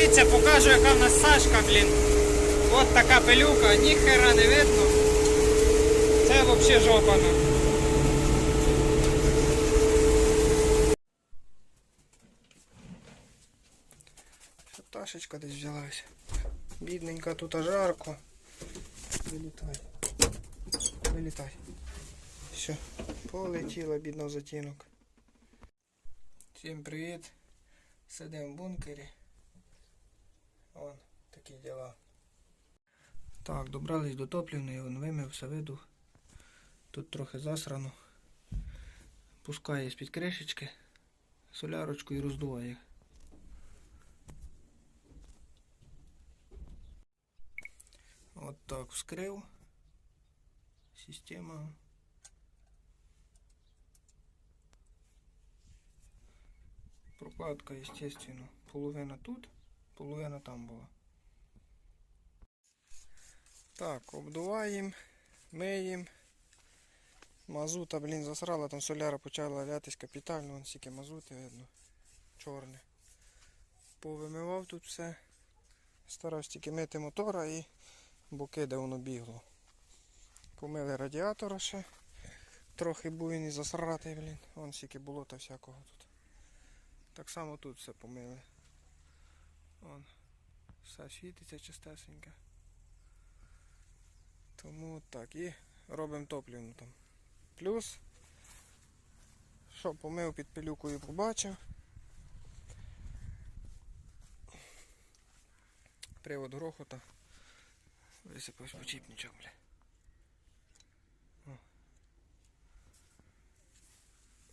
Дивіться, покажу, яка в нас Сашка, блін. От така пилюка, ніхера не видно. Це взагалі жопа. Що Пташечка десь взялась. Бідненька, тут жарко. Вилітай. Вилітай. Все, полетіла бідна в затінок. Всім привіт. Сидимо в бункері. Вон, такі діла. Так, добрались до топлівної, вон вимив, все виду. Тут трохи засрано. Пускає з-під кришечки солярочку і роздуває. От так вскрив. Система. Прокладка, естественно. Половина тут, половина там була. Так, обдуваємо, миємо. Мазута, блін, засрала, там соляра почала лятись капітально, вон стільки мазути видно. Чорне. Повимивав тут все. Старався тільки мити мотора і боки, де воно бігло. Помили радіатора ще. Трохи він засратий, блін. Вон стільки болота всякого тут. Так само тут все помили. Вон. Все світиться чистесеньке. Тому так і робимо топлівну там. Плюс, що помив під пилюкою побачив. Привод грохота. Висипався почіпничок, бля.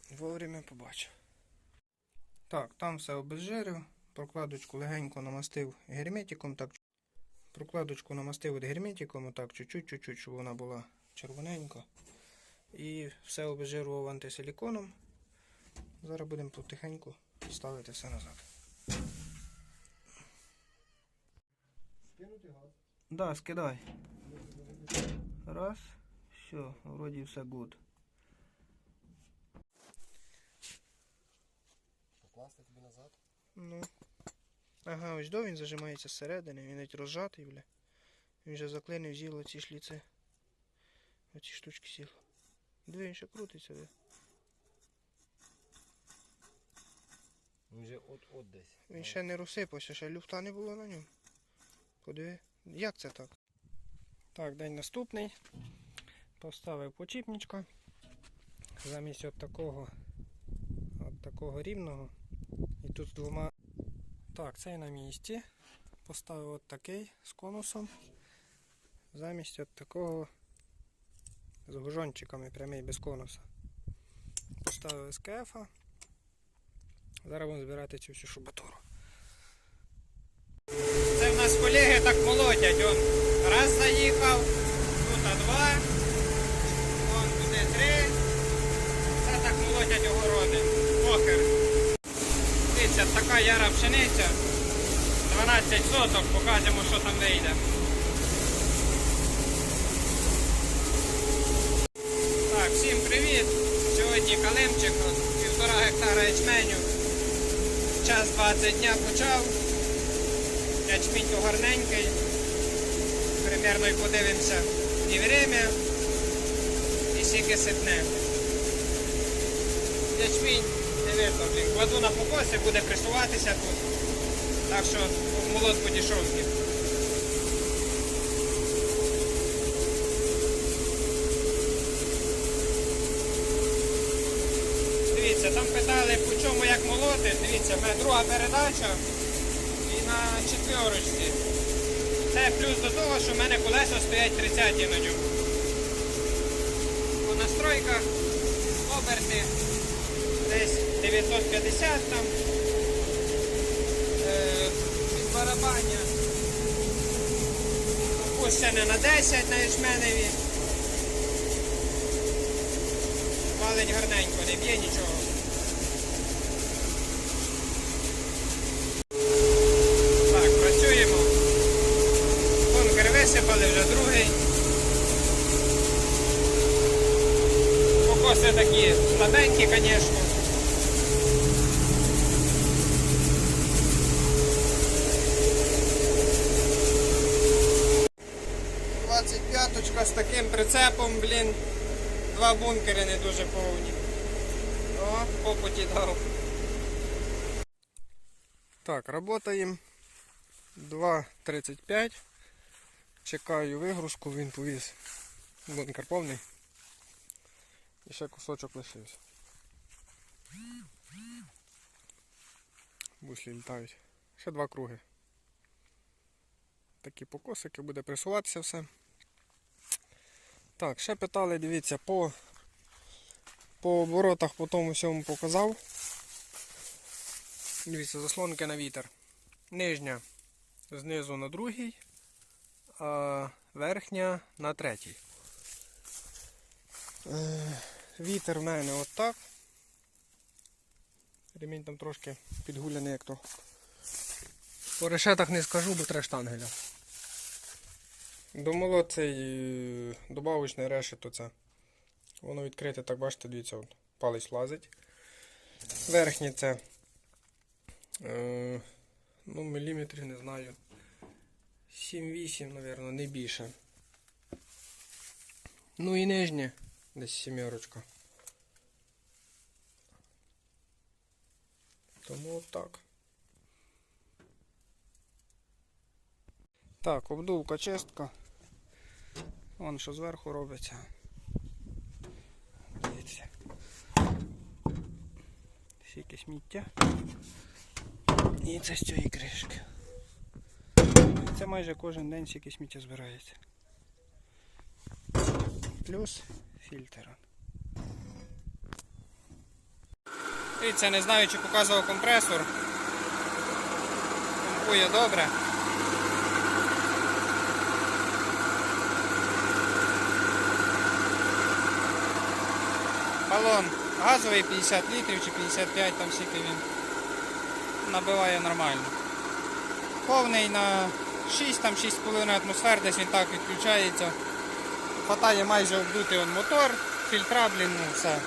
Вовремя побачив. Так, там все обезжирив. Прокладочку легенько намастив герметиком, так прокладочку намастив герметиком, отак чуть-чуть, щоб вона була червоненька. І все обезжирував антисиліконом. Зараз будемо потихеньку ставити все назад. Кинути газ. Да, скидай. Раз. Все, вроді все гуд. Покласти тобі назад. Ну. Ага, ось до він зажимається зсередини, він навіть розжатий, бля. Він вже заклинив зіло ці шліци. Оці штучки сіл. Диви, він ще крутиться, бля. Він вже от-от десь. Він ще не розсипався, ще люфта не було на ньому. Подиви. Як це так? Так, день наступний. Поставив почіпничка. Замість от такого, от такого рівного. І тут з двома. Так, цей на місці. Поставив от такий з конусом. Замість от такого з гужончиками прямий без конуса. Поставив СКФ. -а. Зараз будемо збирати цю всю шубатуру. Це в нас колеги так молотять. Он раз заїхав, тут два, вон туди три. Це так молотять огороди. Похер. Дивіться, така яра пшениця. 12 соток, покажемо, що там вийде. Так, всім привіт! Сьогодні калимчик, півтора гектара ячменю. Час 20 дня почав. Ячмінь то гарненький. Примерно і подивимося і время, і скільки сипне. Ячмінь, видно, блін. Кладу на покоси, буде пресуватися тут. Так що молот подішовський. Дивіться, там питали, по чому як молоти. Дивіться, в мене друга передача і на четверочці. Це плюс до того, що в мене колеса стоять 30 на ньому. По настройках оберти десь 950 там. Е, від барабання. Опущене на 10 на ячменеві. Валить гарненько, не б'є нічого. Так, працюємо. Бункер висипали вже другий. Покоси такі слабенькі, звісно. Десяточка з таким прицепом, блін. Два бункери не дуже повні. О, попуті дав. Так, работаємо. 2.35. Чекаю вигрузку, він повіз. Бункер повний. І ще кусочок лишився. Буслі літають. Ще два круги. Такі покосики, буде присуватися все. Так, ще питали, дивіться, по, по оборотах по тому всьому показав. Дивіться, заслонки на вітер. Нижня знизу на другий, а верхня на третій. Е, Вітер в мене отак. Ремінь там трошки підгуляний, як то. По решетах не скажу, бо треба штангеля. Домоло цей е, добавочний решет оце. Воно відкрите, так бачите, дивіться, от, палець лазить. Верхнє це е, ну, міліметрів не знаю. 7-8, мабуть, не більше. Ну і нижнє, десь сімерочка. Тому так. Так, обдувка чистка. Вон що зверху робиться. Дивіться. Скільки сміття. І це з цієї кришки. Це майже кожен день стільки сміття збирається. Плюс фільтр. Дивіться, не знаю, чи показував компресор. Помпує добре. Балон газовий 50 літрів чи 55, там скільки він набиває нормально. Повний на 6, там 6,5 атмосфер, десь він так відключається. Хватає майже обдути мотор, фільтра, блін, ну все.